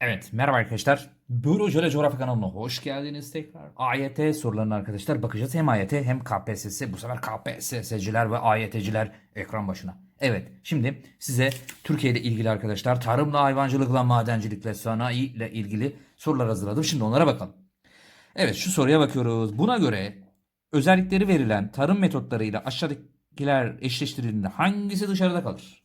Evet, merhaba arkadaşlar. Buyurun şöyle coğrafya kanalına hoş geldiniz tekrar. AYT sorularına arkadaşlar bakacağız. Hem AYT hem KPSS. Bu sefer KPSS'ciler ve AYT'ciler ekran başına. Evet, şimdi size Türkiye ile ilgili arkadaşlar tarımla, hayvancılıkla, madencilikle, sanayi ile ilgili sorular hazırladım. Şimdi onlara bakalım. Evet, şu soruya bakıyoruz. Buna göre özellikleri verilen tarım metotlarıyla aşağıdakiler eşleştirildiğinde hangisi dışarıda kalır?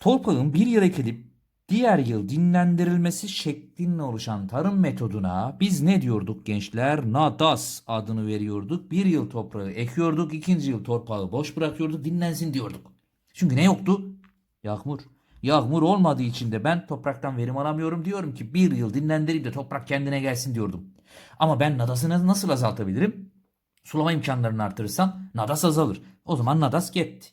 Torpağın bir yıl ekilip diğer yıl dinlendirilmesi şeklinde oluşan tarım metoduna biz ne diyorduk gençler? Nadas adını veriyorduk. Bir yıl toprağı ekiyorduk, ikinci yıl torpağı boş bırakıyorduk, dinlensin diyorduk. Çünkü ne yoktu? Yağmur. Yağmur olmadığı için de ben topraktan verim alamıyorum diyorum ki bir yıl dinlendireyim de toprak kendine gelsin diyordum. Ama ben nadasını nasıl azaltabilirim? Sulama imkanlarını artırırsam nadas azalır. O zaman nadas gitti.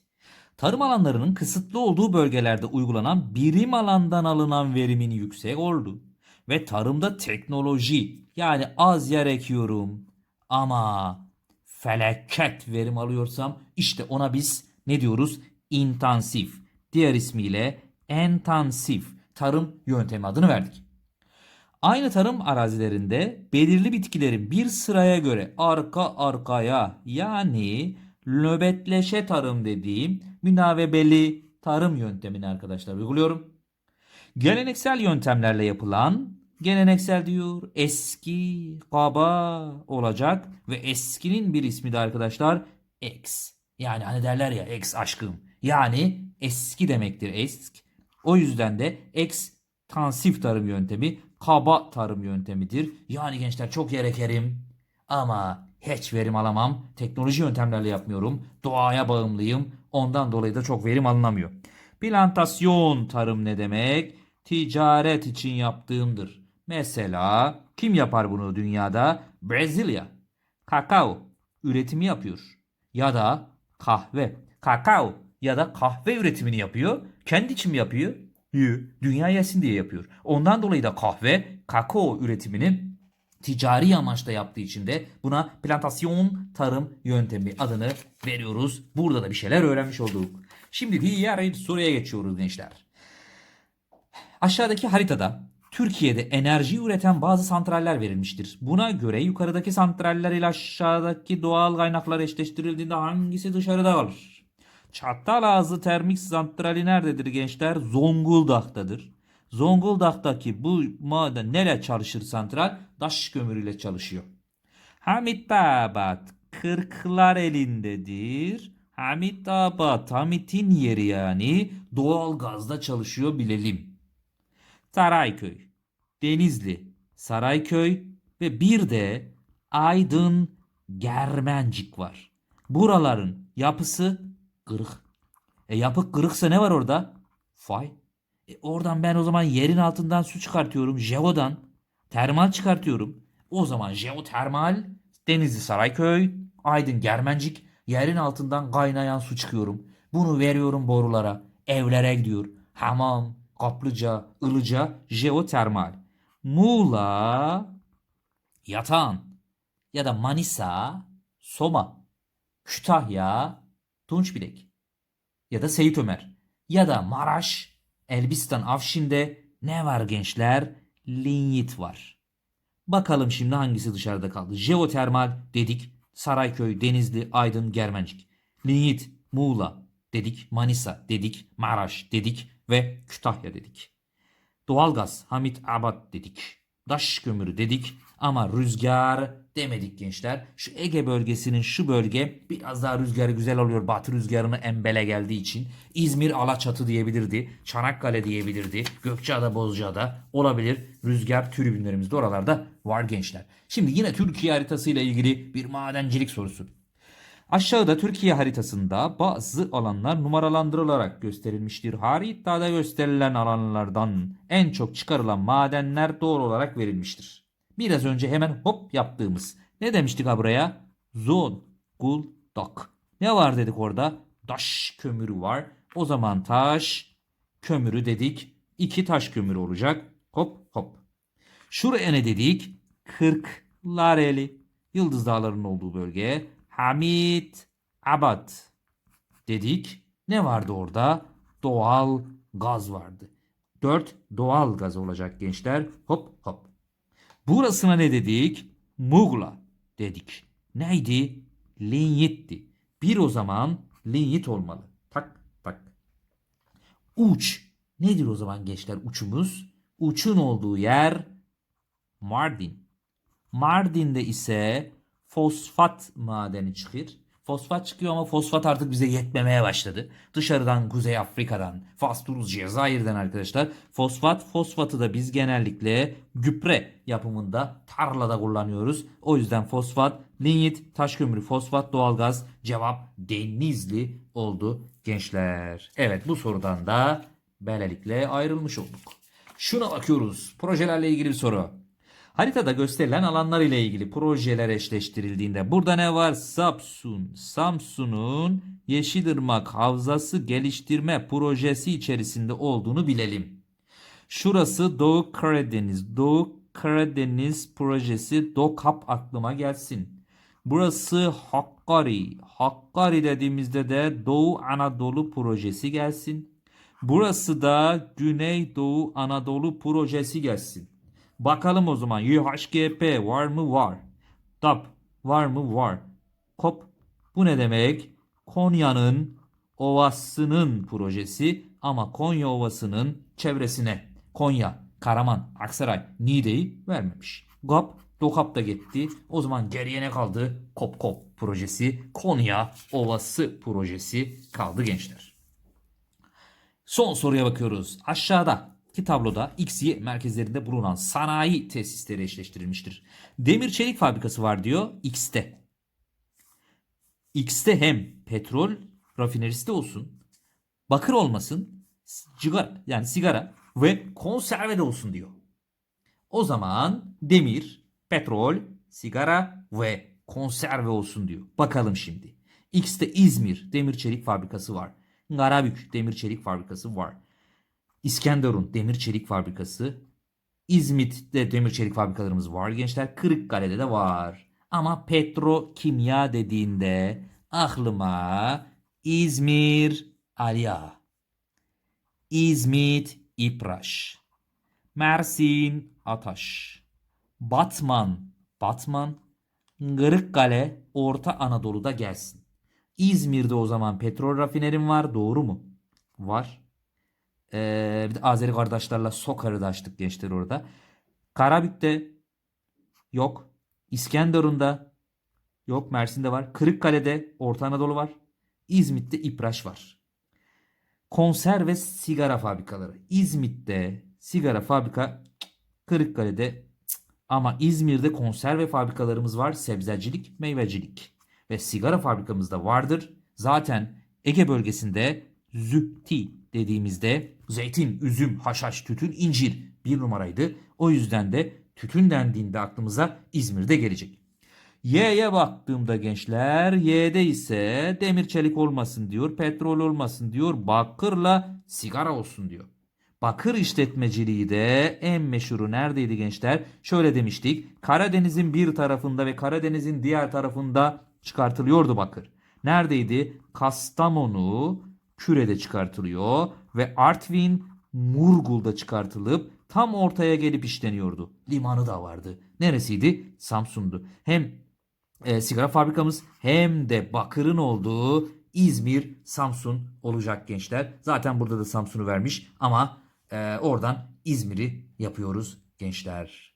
Tarım alanlarının kısıtlı olduğu bölgelerde uygulanan birim alandan alınan verimin yüksek oldu. Ve tarımda teknoloji yani az yer ekiyorum ama felaket verim alıyorsam işte ona biz ne diyoruz? İntensif. Diğer ismiyle entansif tarım yöntemi adını verdik. Aynı tarım arazilerinde belirli bitkilerin bir sıraya göre arka arkaya yani nöbetleşe tarım dediğim münavebeli tarım yöntemini arkadaşlar uyguluyorum. Geleneksel yöntemlerle yapılan geleneksel diyor eski kaba olacak ve eskinin bir ismi de arkadaşlar ex. Yani hani derler ya ex aşkım. Yani eski demektir esk. O yüzden de ekstansif tarım yöntemi kaba tarım yöntemidir. Yani gençler çok yer ekerim ama hiç verim alamam. Teknoloji yöntemlerle yapmıyorum. Doğaya bağımlıyım. Ondan dolayı da çok verim alınamıyor. Plantasyon tarım ne demek? Ticaret için yaptığımdır. Mesela kim yapar bunu dünyada? Brezilya. Kakao üretimi yapıyor. Ya da kahve. Kakao ya da kahve üretimini yapıyor. Kendi için mi yapıyor? Dünya yesin diye yapıyor. Ondan dolayı da kahve, kakao üretimini ticari amaçla yaptığı için de buna plantasyon tarım yöntemi adını veriyoruz. Burada da bir şeyler öğrenmiş olduk. Şimdi diğer soruya geçiyoruz gençler. Aşağıdaki haritada Türkiye'de enerji üreten bazı santraller verilmiştir. Buna göre yukarıdaki santraller ile aşağıdaki doğal kaynaklar eşleştirildiğinde hangisi dışarıda kalır? Çatalazı termik santrali nerededir gençler? Zonguldak'tadır. Zonguldak'taki bu maden neyle çalışır santral? Taş kömürüyle çalışıyor. Hamitabad kırklar elindedir. Hamitabad Hamit'in yeri yani doğal gazda çalışıyor bilelim. Sarayköy, Denizli, Sarayköy ve bir de Aydın Germencik var. Buraların yapısı kırık. E yapı kırıksa ne var orada? Fay. E oradan ben o zaman yerin altından su çıkartıyorum. Jeo'dan termal çıkartıyorum. O zaman jeotermal Denizli Sarayköy, Aydın Germencik yerin altından kaynayan su çıkıyorum. Bunu veriyorum borulara. Evlere gidiyor. Hamam, Kaplıca, Ilıca, jeotermal. Muğla, Yatan ya da Manisa, Soma, Kütahya, Tunçbilek ya da Seyit Ömer ya da Maraş, Elbistan, Afşin'de ne var gençler? Linyit var. Bakalım şimdi hangisi dışarıda kaldı? Jeotermal dedik. Sarayköy, Denizli, Aydın, Germencik. Linyit, Muğla dedik. Manisa dedik. Maraş dedik ve Kütahya dedik. Doğalgaz, Hamit Abad dedik. Daş kömürü dedik ama rüzgar demedik gençler. Şu Ege bölgesinin şu bölge biraz daha rüzgarı güzel oluyor. Batı rüzgarını embele geldiği için. İzmir Alaçatı diyebilirdi. Çanakkale diyebilirdi. Gökçeada Bozcaada olabilir. Rüzgar tribünlerimiz de oralarda var gençler. Şimdi yine Türkiye haritasıyla ilgili bir madencilik sorusu. Aşağıda Türkiye haritasında bazı alanlar numaralandırılarak gösterilmiştir. Haritada gösterilen alanlardan en çok çıkarılan madenler doğru olarak verilmiştir. Biraz önce hemen hop yaptığımız ne demiştik ha buraya? Zonguldak. Ne var dedik orada? Taş kömürü var. O zaman taş kömürü dedik. İki taş kömürü olacak. Hop hop. Şuraya ne dedik? Kırklareli. Yıldız Dağları'nın olduğu bölge. Hamit Abad dedik. Ne vardı orada? Doğal gaz vardı. 4 doğal gaz olacak gençler. Hop hop. Burasına ne dedik? Muğla dedik. Neydi? Linyitti. Bir o zaman linyit olmalı. Tak tak. Uç. Nedir o zaman gençler uçumuz? Uçun olduğu yer Mardin. Mardin'de ise fosfat madeni çıkıyor. Fosfat çıkıyor ama fosfat artık bize yetmemeye başladı. Dışarıdan Kuzey Afrika'dan, Fasturuz, Cezayir'den arkadaşlar. Fosfat, fosfatı da biz genellikle gübre yapımında tarlada kullanıyoruz. O yüzden fosfat, linyit, taş kömürü, fosfat, doğalgaz cevap Denizli oldu gençler. Evet bu sorudan da böylelikle ayrılmış olduk. Şuna bakıyoruz. Projelerle ilgili bir soru. Haritada gösterilen alanlar ile ilgili projeler eşleştirildiğinde burada ne var? Samsun, Samsun'un Yeşilırmak Havzası Geliştirme Projesi içerisinde olduğunu bilelim. Şurası Doğu Karadeniz. Doğu Karadeniz projesi DOKAP aklıma gelsin. Burası Hakkari. Hakkari dediğimizde de Doğu Anadolu projesi gelsin. Burası da Güneydoğu Anadolu projesi gelsin. Bakalım o zaman YHGP var mı? Var. DAP var mı? Var. KOP bu ne demek? Konya'nın Ovası'nın projesi ama Konya Ovası'nın çevresine Konya, Karaman, Aksaray, Niğde'yi vermemiş. GAP, DOKAP da gitti. O zaman geriye ne kaldı? KOP KOP projesi, Konya Ovası projesi kaldı gençler. Son soruya bakıyoruz. Aşağıda ki tabloda X, Y merkezlerinde bulunan sanayi tesisleri eşleştirilmiştir. Demir çelik fabrikası var diyor X'te. X'te hem petrol rafinerisi de olsun, bakır olmasın, sigara yani sigara ve konserve de olsun diyor. O zaman demir, petrol, sigara ve konserve olsun diyor. Bakalım şimdi. X'te İzmir demir çelik fabrikası var. Karabük demir çelik fabrikası var. İskenderun demir çelik fabrikası. İzmit'te demir çelik fabrikalarımız var gençler. Kırıkkale'de de var. Ama petrokimya dediğinde aklıma İzmir Aliya, İzmit İpraş, Mersin Ataş, Batman Batman, Kırıkkale Orta Anadolu'da gelsin. İzmir'de o zaman petrol rafinerim var doğru mu? Var. Ee, bir de Azeri kardeşlerle Sokar'ı da açtık gençler orada. Karabük'te yok. İskenderun'da yok. Mersin'de var. Kırıkkale'de Orta Anadolu var. İzmit'te İpraş var. Konserve sigara fabrikaları. İzmit'te sigara fabrika Kırıkkale'de ama İzmir'de konserve fabrikalarımız var. Sebzecilik, meyvecilik ve sigara fabrikamız da vardır. Zaten Ege bölgesinde zühti dediğimizde zeytin, üzüm, haşhaş, tütün, incir bir numaraydı. O yüzden de tütün dendiğinde aklımıza İzmir'de gelecek. Y'ye baktığımda gençler Y'de ise demir çelik olmasın diyor, petrol olmasın diyor, bakırla sigara olsun diyor. Bakır işletmeciliği de en meşhuru neredeydi gençler? Şöyle demiştik. Karadeniz'in bir tarafında ve Karadeniz'in diğer tarafında çıkartılıyordu bakır. Neredeydi? Kastamonu, Küre'de çıkartılıyor ve Artvin, Murgul'da çıkartılıp tam ortaya gelip işleniyordu. Limanı da vardı. Neresiydi? Samsun'du. Hem e, sigara fabrikamız hem de bakırın olduğu İzmir, Samsun olacak gençler. Zaten burada da Samsun'u vermiş ama e, oradan İzmir'i yapıyoruz gençler.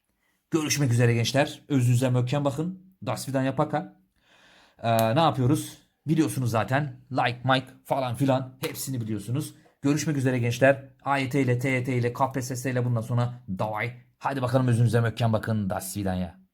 Görüşmek üzere gençler. Özünüze mökken bakın. Das Vidanya Yapaka. E, ne yapıyoruz? Biliyorsunuz zaten. Like, Mike falan filan hepsini biliyorsunuz. Görüşmek üzere gençler. AYT ile, TYT ile, KPSS ile bundan sonra davay. Hadi bakalım özünüze mökken bakın. Das Vidanya.